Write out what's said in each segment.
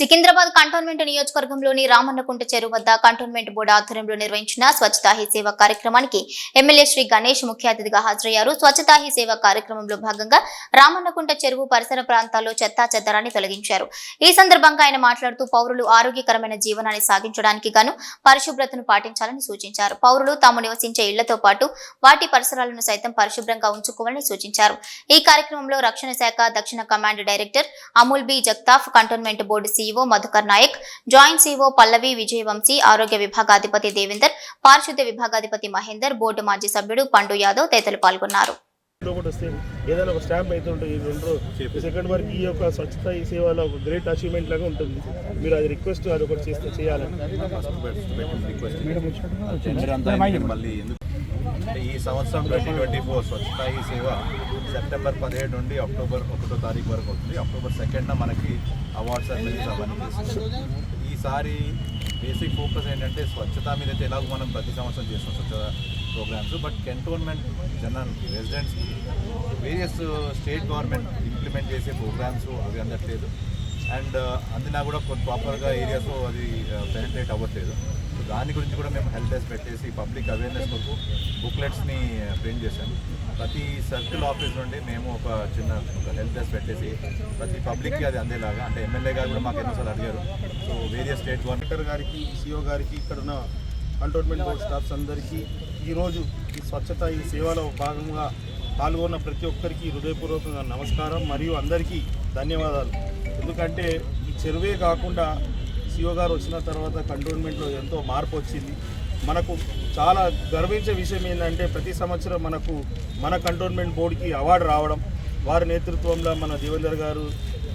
Secunderabad cantonment నియోజకవర్గంలోని రామన్నకుంట చెరువు వద్ద కంటోన్మెంట్ బోర్డు ఆధ్వర్యంలో నిర్వహించిన స్వచ్ఛతా హీ సేవ కార్యక్రమానికి ఎమ్మెల్యే శ్రీ గణేష్ ముఖ్య అతిథిగా హాజరయ్యారు. స్వచ్ఛతా హీ సేవ కార్యక్రమంలో భాగంగా రామన్నకుంట చెరువు పరిసర ప్రాంతాల్లో చెత్తా చెత్తరాన్ని తొలగించారు. ఈ సందర్భంగా ఆయన మాట్లాడుతూ పౌరులు ఆరోగ్యకరమైన జీవనాన్ని సాగించడానికి గాను పరిశుభ్రతను పాటించాలని సూచించారు. పౌరులు తాము నివసించే ఇళ్ళతో పాటు వాటి పరిసరాలను సైతం పరిశుభ్రంగా ఉంచుకోవాలని సూచించారు. ఈ కార్యక్రమంలో రక్షణ శాఖ దక్షిణ command director Amul B. Jagtap cantonment board CEO Madhukar Naik joint CEO Pallavi Vijayavamshi ఆరోగ్య విభాగాధిపతి దేవేందర్ పారిశుద్ధ్య విభాగాధిపతి మహేందర్ బోర్డు మాజీ సభ్యుడు పండు యాదవ్ తదితరులు పాల్గొన్నారు. ఏదైనా ఒక స్టాంప్ అయితే ఉంటుంది ఈ రెండు రోజు సెకండ్ వరకు ఈ యొక్క స్వచ్ఛత ఈ సేవలో ఒక గ్రేట్ అచీవ్మెంట్ లాగా ఉంటుంది. మీరు అది రిక్వెస్ట్ అది ఒకటి చేస్తే చేయాలని. ఈ సంవత్సరం ట్వంటీ ట్వంటీ ఫోర్ స్వచ్ఛత ఈ సేవ సెప్టెంబర్ పదిహేడు నుండి అక్టోబర్ ఒకటో తారీఖు వరకు అవుతుంది. అక్టోబర్ సెకండ్న మనకి అవార్డ్స్ అనేది అవన్నీ ఈసారి బేసిక్ ఫోకస్ ఏంటంటే స్వచ్ఛత మీద అయితే ఎలాగో మనం ప్రతి సంవత్సరం చేస్తాం స్వచ్ఛత ప్రోగ్రామ్స్. బట్ కంటోన్మెంట్ జనానికి రెసిడెంట్స్కి వేరియస్ స్టేట్ గవర్నమెంట్ ఇంప్లిమెంట్ చేసే ప్రోగ్రామ్స్ అవి అందట్లేదు. అండ్ uh, అందినా కూడా కొన్ని ప్రాపర్గా ఏరియాస్ అది uh, పెనిట్రేట్ అవ్వట్లేదు. సో దాని గురించి కూడా మేము హెల్ప్ డెస్క్ పెట్టేసి పబ్లిక్ అవేర్నెస్ కొరకు బుక్లెట్స్ని ప్రింట్ చేశాము ప్రతి సర్కిల్ ఆఫీస్ నుండి మేము ఒక చిన్న ఒక హెల్ప్ డెస్క్ పెట్టేసి ప్రతి పబ్లిక్కి అది అందేలాగా అంటే ఎమ్మెల్యే గారు కూడా మాకు ఎన్నోసార్లు అడిగారు. సో వేరియస్ స్టేట్ గవర్నమెంట్ గారికి సిఓ గారికి ఇక్కడ ఉన్న కంటోన్మెంట్ బోర్డ్ స్టాఫ్స్ అందరికీ ఈరోజు ఈ స్వచ్ఛత ఈ సేవలో భాగంగా పాల్గొన్న ప్రతి ఒక్కరికి హృదయపూర్వకంగా నమస్కారం మరియు అందరికీ ధన్యవాదాలు. ఎందుకంటే ఈ చెరువే కాకుండా సిఓ గారు వచ్చిన తర్వాత కంటోన్మెంట్లో ఎంతో మార్పు వచ్చింది. మనకు చాలా గర్వించే విషయం ఏంటంటే ప్రతి సంవత్సరం మనకు మన కంటోన్మెంట్ బోర్డుకి అవార్డు రావడం వారి నేతృత్వంలో మన దేవేందర్ గారు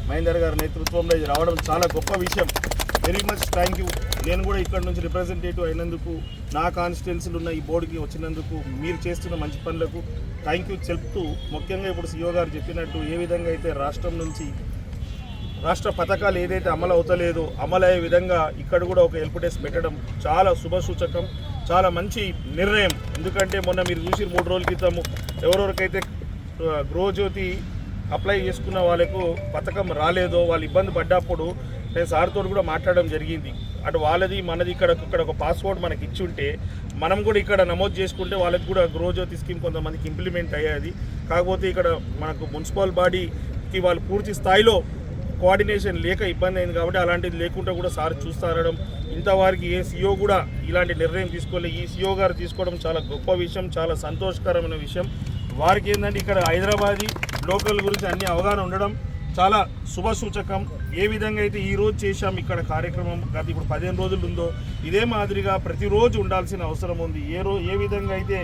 మహేందర్ గారి నేతృత్వంలో ఇది రావడం చాలా గొప్ప విషయం. వెరీ మచ్ థ్యాంక్ యూ నేను కూడా ఇక్కడ నుంచి రిప్రజెంటేటివ్ అయినందుకు నా కాన్స్టిట్యున్సీలు ఉన్న ఈ బోర్డుకి వచ్చినందుకు మీరు చేస్తున్న మంచి పనులకు థ్యాంక్ యూ చెప్తూ ముఖ్యంగా ఇప్పుడు సీఓ గారు చెప్పినట్టు ఏ విధంగా అయితే రాష్ట్రం నుంచి రాష్ట్ర పథకాలు ఏదైతే అమలు అవుతలేదో అమలయ్యే విధంగా ఇక్కడ కూడా ఒక హెల్ప్ డెస్క్ పెట్టడం చాలా శుభసూచకం చాలా మంచి నిర్ణయం. ఎందుకంటే మొన్న మీరు చూసి మూడు రోజుల క్రితము ఎవరెవరికైతే గృహజ్యోతి అప్లై చేసుకున్న వాళ్ళకు పథకం రాలేదో వాళ్ళు ఇబ్బంది పడ్డప్పుడు నేను సార్తో కూడా మాట్లాడడం జరిగింది. అటు వాళ్ళది మనది ఇక్కడ ఇక్కడ ఒక పాస్పోర్ట్ మనకి ఇచ్చి ఉంటే మనం కూడా ఇక్కడ నమోదు చేసుకుంటే వాళ్ళకి కూడా గృహజ్యోతి స్కీమ్ కొంతమందికి ఇంప్లిమెంట్ అయ్యేది. కాకపోతే ఇక్కడ మనకు మున్సిపల్ బాడీకి వాళ్ళు పూర్తి స్థాయిలో కోఆర్డినేషన్ లేక ఇబ్బంది అయింది కాబట్టి అలాంటిది లేకుండా కూడా సార్ చూస్తారడం. ఇంతవారికి ఏ సీఓ కూడా ఇలాంటి నిర్ణయం తీసుకోలే. ఈ సీఓ గారు తీసుకోవడం చాలా గొప్ప విషయం చాలా సంతోషకరమైన విషయం. వారికి ఏంటంటే ఇక్కడ హైదరాబాదీ లోకల్ గురించి అన్ని అవగాహన ఉండడం చాలా శుభ సూచకం ఏ విధంగా అయితే ఈరోజు చేశాం ఇక్కడ కార్యక్రమం గత ఇప్పుడు పదిహేను రోజులు ఉందో ఇదే మాదిరిగా ప్రతిరోజు ఉండాల్సిన అవసరం ఉంది. ఏ రో ఏ విధంగా అయితే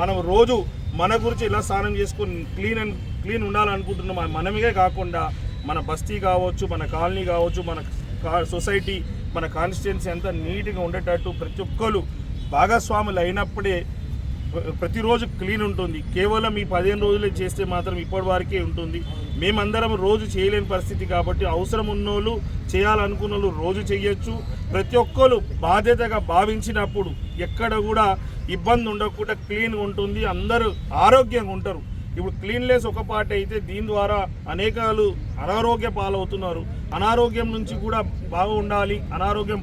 మనం రోజు మన గురించి ఇలా స్నానం చేసుకొని క్లీన్ అండ్ క్లీన్ ఉండాలనుకుంటున్నాం మనమే కాకుండా మన బస్తీ కావచ్చు మన కాలనీ కావచ్చు మన కా- సొసైటీ మన కాన్స్టిట్యున్సీ అంతా నీట్గా ఉండేటట్టు ప్రతి ఒక్కరు భాగస్వాములు అయినప్పుడే ప్రతిరోజు క్లీన్ ఉంటుంది. కేవలం ఈ పదిహేను రోజులే చేస్తే మాత్రం ఇప్పటి వరకే ఉంటుంది. మేమందరం రోజు చేయలేని పరిస్థితి కాబట్టి అవసరం ఉన్నోళ్ళు చేయాలనుకున్న వాళ్ళు రోజు చేయొచ్చు ప్రతి ఒక్కరు బాధ్యతగా భావించినప్పుడు ఎక్కడ కూడా ఇబ్బంది ఉండకుండా క్లీన్గా ఉంటుంది. అందరూ ఆరోగ్యంగా ఉంటారు. ఇప్పుడు క్లీన్లెస్ ఒక పార్ట్ అయితే దీని ద్వారా అనేకాలు అనారోగ్య పాలవుతున్నారు. అనారోగ్యం నుంచి కూడా బాగుండాలి. అనారోగ్యం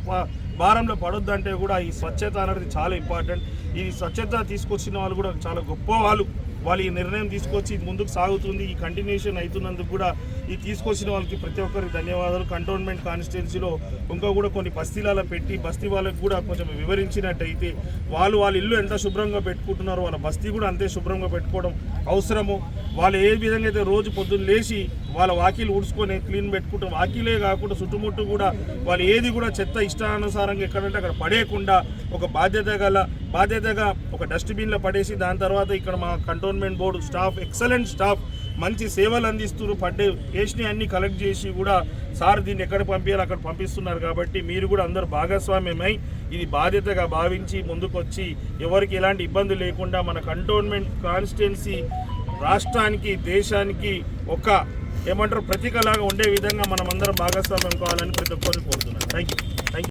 భారంలో పడొద్దంటే కూడా ఈ స్వచ్ఛత అనేది చాలా ఇంపార్టెంట్ ఈ స్వచ్ఛత తీసుకొచ్చిన వాళ్ళు కూడా చాలా గొప్ప వాళ్ళు. వాళ్ళు ఈ నిర్ణయం తీసుకొచ్చి ఇది ముందుకు సాగుతుంది. ఈ కంటిన్యూషన్ అవుతున్నందుకు కూడా ఈ తీసుకొచ్చిన వాళ్ళకి ప్రతి ఒక్కరికి ధన్యవాదాలు. కంటోన్మెంట్ కాన్స్టిట్యున్సీలో ఇంకా కూడా కొన్ని బస్తీలలో పెట్టి బస్తీ వాళ్ళకి కూడా కొంచెం వివరించినట్టయితే వాళ్ళు వాళ్ళ ఇల్లు ఎంత శుభ్రంగా పెట్టుకుంటున్నారో వాళ్ళ బస్తీ కూడా అంతే శుభ్రంగా పెట్టుకోవడం అవసరము. వాళ్ళు ఏ విధంగా అయితే రోజు పొద్దున్న లేచి వాళ్ళ వాకిలు ఊడ్చుకొని క్లీన్ పెట్టుకుంటాం వాకిలే కాకుండా చుట్టుముట్టు కూడా వాళ్ళు ఏది కూడా చెత్త ఇష్టానుసారంగా ఎక్కడంటే అక్కడ పడేయకుండా ఒక బాధ్యత గల బాధ్యతగా ఒక డస్ట్బిన్లో పడేసి దాని తర్వాత ఇక్కడ మా cantonment board staff excellent staff మంచి సేవలు అందిస్తున్నారు. పడ్డే వేస్ట్ని అన్ని కలెక్ట్ చేసి కూడా సార్ దీన్ని ఎక్కడ పంపించాలి అక్కడ పంపిస్తున్నారు కాబట్టి మీరు కూడా అందరూ భాగస్వామ్యమై ఇది బాధ్యతగా భావించి ముందుకొచ్చి ఎవరికి ఎలాంటి ఇబ్బంది లేకుండా మన కంటోన్మెంట్ కాన్స్టిట్యున్సీ రాష్ట్రానికి దేశానికి ఒక ఏమంటారు ప్రతీకలాగా ఉండే విధంగా మనం అందరం భాగస్వామ్యం కావాలని ప్రతి ఒక్కరిని కోరుతున్నాను. Thank you